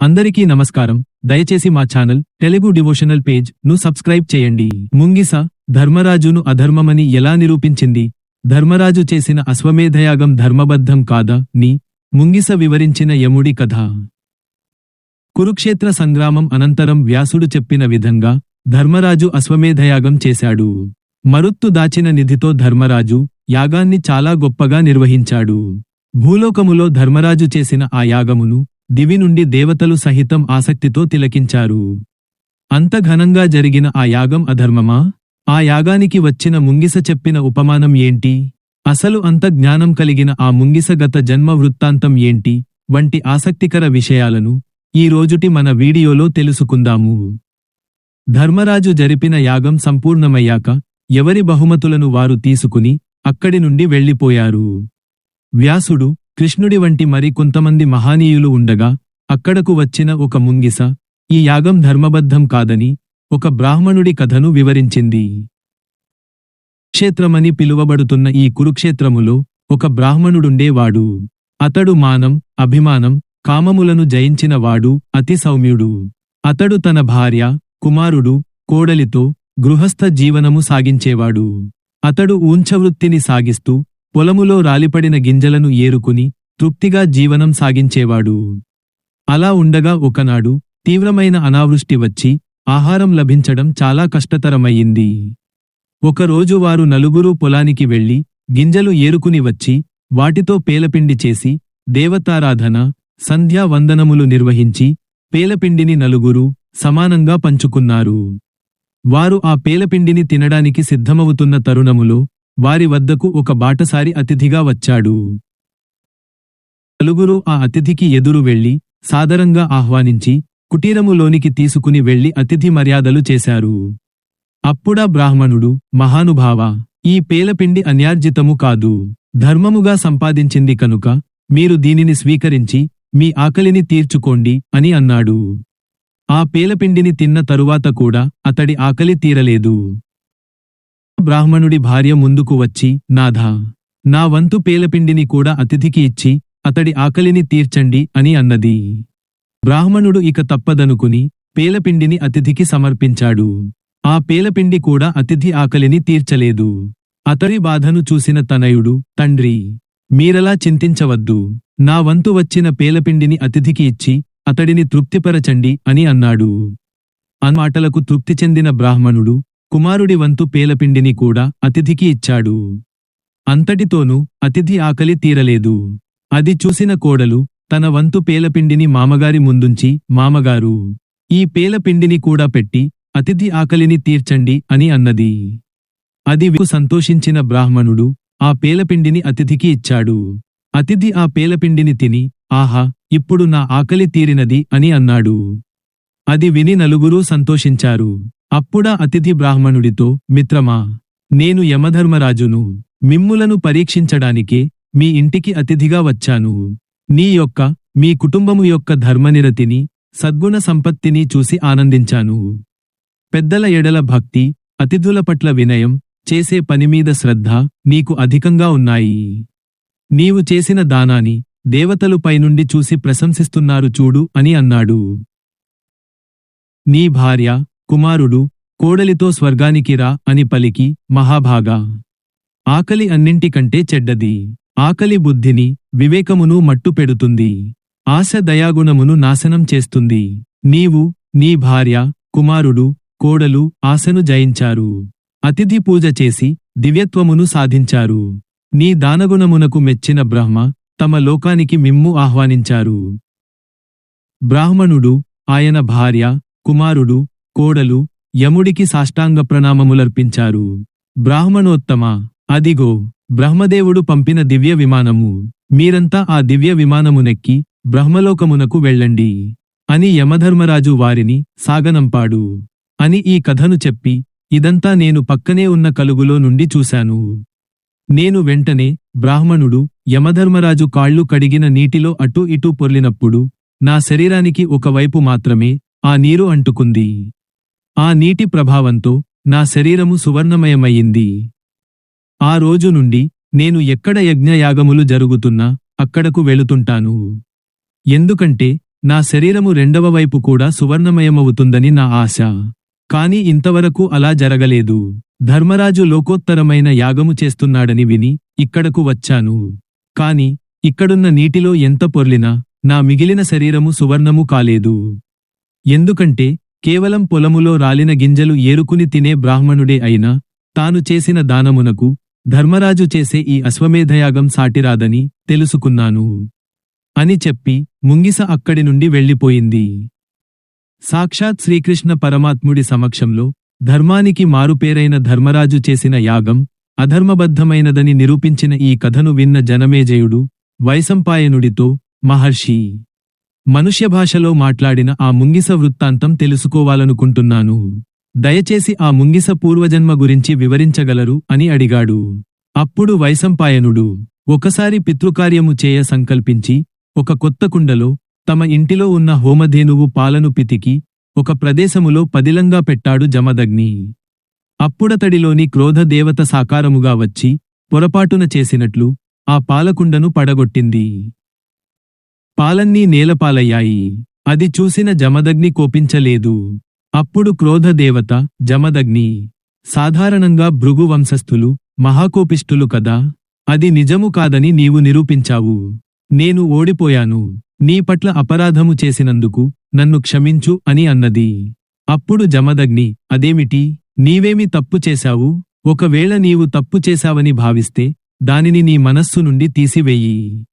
అందరికీ నమస్కారం. దయచేసి మా ఛానల్ తెలుగు డివోషనల్ పేజ్ను సబ్స్క్రైబ్ చేయండి. ముంగిస ధర్మరాజును అధర్మమని ఎలా నిరూపించింది? ధర్మరాజు చేసిన అశ్వమేధయాగం ధర్మబద్ధం కాదా? ని ముంగిస వివరించిన యముడి కథ. కురుక్షేత్ర సంగ్రామం అనంతరం వ్యాసుడు చెప్పిన విధంగా ధర్మరాజు అశ్వమేధయాగం చేశాడు. మరుత్తు దాచిన నిధితో ధర్మరాజు యాగాన్ని చాలా గొప్పగా నిర్వహించాడు. భూలోకములో ధర్మరాజు చేసిన ఆ యాగమును దివి నుండి దేవతలు సహితం ఆసక్తితో తిలకించారు. అంత ఘనంగా జరిగిన ఆ యాగం అధర్మమా? ఆ యాగానికి వచ్చిన ముంగిస చెప్పిన ఉపమానం ఏంటి? అసలు అంత జ్ఞానం కలిగిన ఆ ముంగిస గత జన్మ వృత్తాంతం ఏంటి? వంటి ఆసక్తికర విషయాలను ఈ రోజుటి మన వీడియోలో తెలుసుకుందాము. ధర్మరాజు జరిపిన యాగం సంపూర్ణమయ్యాక ఎవరి బహుమతులను వారు తీసుకుని అక్కడి నుండి వెళ్ళిపోయారు. వ్యాసుడు కృష్ణుడి వంటి మరి కొంతమంది మహానీయులు ఉండగా అక్కడకు వచ్చిన ఒక ముంగిస ఈ యాగం ధర్మబద్ధం కాదని ఒక బ్రాహ్మణుడి కథను వివరించింది. క్షేత్రమని పిలువబడుతున్న ఈ కురుక్షేత్రములో ఒక బ్రాహ్మణుడుండేవాడు. అతడు మానం అభిమానం కామములను జయించినవాడు అతి సౌమ్యుడు. అతడు తన భార్య కుమారుడు కోడలితో గృహస్థ జీవనము సాగించేవాడు. అతడు ఊంఛవృత్తిని సాగిస్తూ పొలములో రాలిపడిన గింజలను ఏరుకుని తృప్తిగా జీవనం సాగించేవాడు. అలా ఉండగా ఒకనాడు తీవ్రమైన అనావృష్టి వచ్చి ఆహారం లభించడం చాలా కష్టతరమయ్యింది ఒకరోజు వారు నలుగురూ పొలానికి వెళ్ళి గింజలు ఏరుకుని వచ్చి వాటితో పేలపిండి చేసి దేవతారాధన సంధ్యావందనములు నిర్వహించి పేలపిండిని నలుగురు సమానంగా పంచుకున్నారు. వారు ఆ పేలపిండిని తినడానికి సిద్ధమవుతున్న తరుణములో వారి వద్దకు ఒక బాటసారి అతిథిగా వచ్చాడు. నలుగురు ఆ అతిథికి ఎదురు వెళ్ళి సాదరంగా ఆహ్వానించి కుటీరములోనికి తీసుకుని వెళ్ళి అతిథి మర్యాదలు చేశారు. అప్పుడా బ్రాహ్మణుడు మహానుభావ ఈ పేలపిండి అన్యార్జితము కాదు. ధర్మముగా సంపాదించింది కనుక మీరు దీనిని స్వీకరించి మీ ఆకలిని తీర్చుకోండి అని అన్నాడు. ఆ పేలపిండిని తిన్న తరువాత కూడా అతడి ఆకలి తీరలేదు. బ్రాహ్మణుడి భార్య ముందుకు వచ్చి నాథా నా వంతు పేలపిండిని కూడా అతిథికి ఇచ్చి అతడి ఆకలిని తీర్చండి అని అన్నది. బ్రాహ్మణుడు ఇక తప్పదనుకుని పేలపిండిని అతిథికి సమర్పించాడు. ఆ పేలపిండి కూడా అతిథి ఆకలిని తీర్చలేదు. అతడి బాధను చూసిన తనయుడు తండ్రి మీరలా చింతించవద్దు. నా వంతు వచ్చిన పేలపిండిని అతిథికి ఇచ్చి అతడిని తృప్తిపరచండి అని అన్నాడు. అన్మాటలకు తృప్తి చెందిన బ్రాహ్మణుడు కుమారుడి వంతు పేలపిండిని కూడా అతిథికి ఇచ్చాడు. అంతటితోనూ అతిథి ఆకలి తీరలేదు. అది చూసిన కోడలు తన వంతు పేలపిండిని మామగారి ముందుంచి మామగారు ఈ పేలపిండిని కూడా పెట్టి అతిథి ఆకలిని తీర్చండి అని అన్నది. అది వికు సంతోషించిన బ్రాహ్మణుడు ఆ పేలపిండిని అతిథికి ఇచ్చాడు. అతిథి ఆ పేలపిండిని తిని ఆహా ఇప్పుడు నా ఆకలి తీరినది అని అన్నాడు. అది విని నలుగురూ సంతోషించారు. అప్పుడా అతిథి బ్రాహ్మణుడితో మిత్రమా నేను యమధర్మరాజును మిమ్ములను పరీక్షించడానికే మీ ఇంటికి అతిథిగా వచ్చాను. నీ యొక్క మీ కుటుంబము యొక్క ధర్మనిరతిని సద్గుణ సంపత్తిని చూసి ఆనందించాను. పెద్దల ఎడల భక్తి అతిథుల పట్ల వినయం చేసే పనిమీద శ్రద్ధ నీకు అధికంగా ఉన్నాయి. నీవు చేసిన దానాని దేవతలు పైనుండి చూసి ప్రశంసిస్తున్నారు చూడు అని అన్నాడు. నీ భార్య కుమారుడు కోడలితో స్వర్గానికి రా అని పలికి మహాభాగా. ఆకలి అన్నింటికంటే చెడ్డది. ఆకలి బుద్ధిని వివేకమును మట్టుపెడుతుంది ఆశ దయాగుణమును నాశనం చేస్తుంది. నీవు నీ భార్య కుమారుడు కోడలు ఆశను జయించారు. అతిథి పూజ చేసి దివ్యత్వమును సాధించారు. నీ దానగుణమునకు మెచ్చిన బ్రహ్మ తమ లోకానికి మిమ్ము ఆహ్వానించారు. బ్రాహ్మణుడు ఆయన భార్య కుమారుడు కోడలు యముడికి సాష్టాంగ ప్రణామములర్పించారు. బ్రాహ్మణోత్తమ అదిగో బ్రహ్మదేవుడు పంపిన దివ్య విమానము. మీరంతా ఆ దివ్య విమానమునెక్కి బ్రహ్మలోకమునకు వెళ్ళండి అని యమధర్మరాజు వారిని సాగనంపాడు. అని ఈ కథను చెప్పి ఇదంతా నేను పక్కనే ఉన్న కలుగులో నుండి చూశాను. నేను వెంటనే బ్రాహ్మణుడు యమధర్మరాజు కాళ్ళు కడిగిన నీటిలో అటూ ఇటూ పొర్లినప్పుడు నా శరీరానికి ఒకవైపు మాత్రమే ఆ నీరు అంటుకుంది. ఆ నీటి ప్రభావంతో నా శరీరము సువర్ణమయమయ్యింది. ఆ రోజు నుండి నేను ఎక్కడ యజ్ఞయాగములు జరుగుతున్నా అక్కడకు వెళుతుంటాను. ఎందుకంటే నా శరీరము రెండవ వైపు కూడా సువర్ణమయమవుతుందని నా ఆశ. కాని ఇంతవరకు అలా జరగలేదు. ధర్మరాజు లోకోత్తరమైన యాగము చేస్తున్నాడని విని ఇక్కడకు వచ్చాను. కాని ఇక్కడున్న నీటిలో ఎంత పొర్లినా నా మిగిలిన శరీరము సువర్ణము కాలేదు. ఎందుకంటే కేవలం పొలములో రాలిన గింజలు ఏరుకుని తినే బ్రాహ్మణుడే అయినా తాను చేసిన దానమునకు ధర్మరాజు చేసే ఈ అశ్వమేధయాగం సాటిరాదని తెలుసుకున్నాను అని చెప్పి ముంగిస అక్కడి నుండి వెళ్ళిపోయింది. సాక్షాత్ శ్రీకృష్ణ పరమాత్ముడి సమక్షంలో ధర్మానికి మారుపేరైన ధర్మరాజు చేసిన యాగం అధర్మబద్ధమైనదని నిరూపించిన ఈ కథను విన్న జనమేజయుడు వైసంపాయనుడితో మహర్షి మనుష్య భాషలో మాట్లాడిన ఆ ముంగిస వృత్తాంతం తెలుసుకోవాలనుకుంటున్నాను. దయచేసి ఆ ముంగిస పూర్వజన్మ గురించి వివరించగలరు అని అడిగాడు. అప్పుడు వైశంపాయనుడు ఒకసారి పితృకార్యము చేయ సంకల్పించి ఒక కొత్త కుండలో తమ ఇంటిలో ఉన్న హోమధేనువు పాలను పితికి ఒక ప్రదేశములో పదిలంగా పెట్టాడు జమదగ్ని. అప్పుడతడిలోని క్రోధ దేవత సాకారముగా వచ్చి పొరపాటున చేసినట్లు ఆ పాలకుండను పడగొట్టింది. పాలన్నీ నేలపాలయ్యాయి. అది చూసిన జమదగ్ని కోపించలేదు. అప్పుడు క్రోధదేవత జమదగ్ని సాధారణంగా భృగు వంశస్థులు మహాకోపిష్ఠులు కదా? అది నిజము కాదని నీవు నిరూపించావు. నేను ఓడిపోయాను. నీ పట్ల అపరాధము చేసినందుకు నన్ను క్షమించు అని అన్నది. అప్పుడు జమదగ్ని అదేమిటి? నీవేమి తప్పు చేశావు? ఒకవేళ నీవు తప్పు చేశావని భావిస్తే దానిని నీ మనస్సు నుండి తీసివేయి.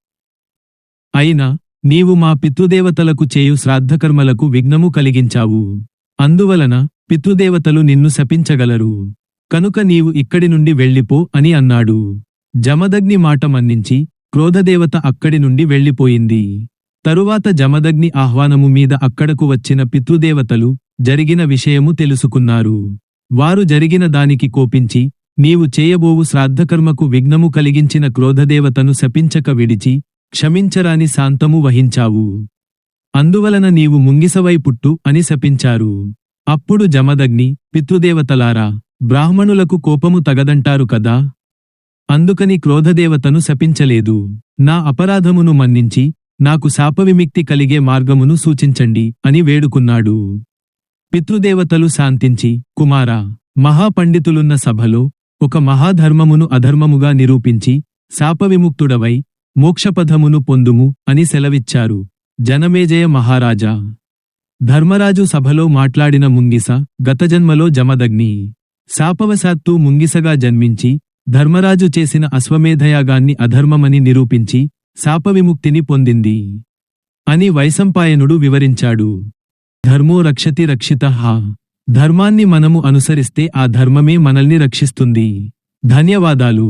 అయినా నీవు మా పితృదేవతలకు చేయు శ్రాద్ధకర్మలకు విఘ్నము కలిగించావు. అందువలన పితృదేవతలు నిన్ను శపించగలరు. కనుక నీవు ఇక్కడి నుండి వెళ్ళిపో అని అన్నాడు. జమదగ్ని మాట మన్నించి క్రోధదేవత అక్కడి నుండి వెళ్ళిపోయింది. తరువాత జమదగ్ని ఆహ్వానము మీద అక్కడకు వచ్చిన పితృదేవతలు జరిగిన విషయము తెలుసుకున్నారు. వారు జరిగిన దానికి కోపించి నీవు చేయబోవు శ్రాద్ధకర్మకు విఘ్నము కలిగించిన క్రోధదేవతను శపించక విడిచి క్షమించరాని శాంతము వహించావు. అందువలన నీవు ముంగిసవై పుట్టు అని శపించారు. అప్పుడు జమదగ్ని పితృదేవతలారా బ్రాహ్మణులకు కోపము తగదంటారు కదా? అందుకని క్రోధదేవతను శపించలేదు. నా అపరాధమును మన్నించి నాకు శాపవిముక్తి కలిగే మార్గమును సూచించండి అని వేడుకున్నాడు. పితృదేవతలు శాంతించి కుమారా మహాపండితులున్న సభలో ఒక మహాధర్మమును అధర్మముగా నిరూపించి శాపవిముక్తుడవై మోక్షపథమును పొందుము అని సెలవిచ్చారు. జనమేజయ మహారాజా ధర్మరాజు సభలో మాట్లాడిన ముంగిస గతజన్మలో జమదగ్ని శాపవశాత్తు ముంగిసగా జన్మించి ధర్మరాజు చేసిన అశ్వమేధయాగాన్ని అధర్మమని నిరూపించి శాపవిముక్తిని పొందింది అని వైశంపాయనుడు వివరించాడు. ధర్మో రక్షతి రక్షిత ధర్మాన్ని మనము అనుసరిస్తే ఆ ధర్మమే మనల్ని రక్షిస్తుంది. ధన్యవాదాలు.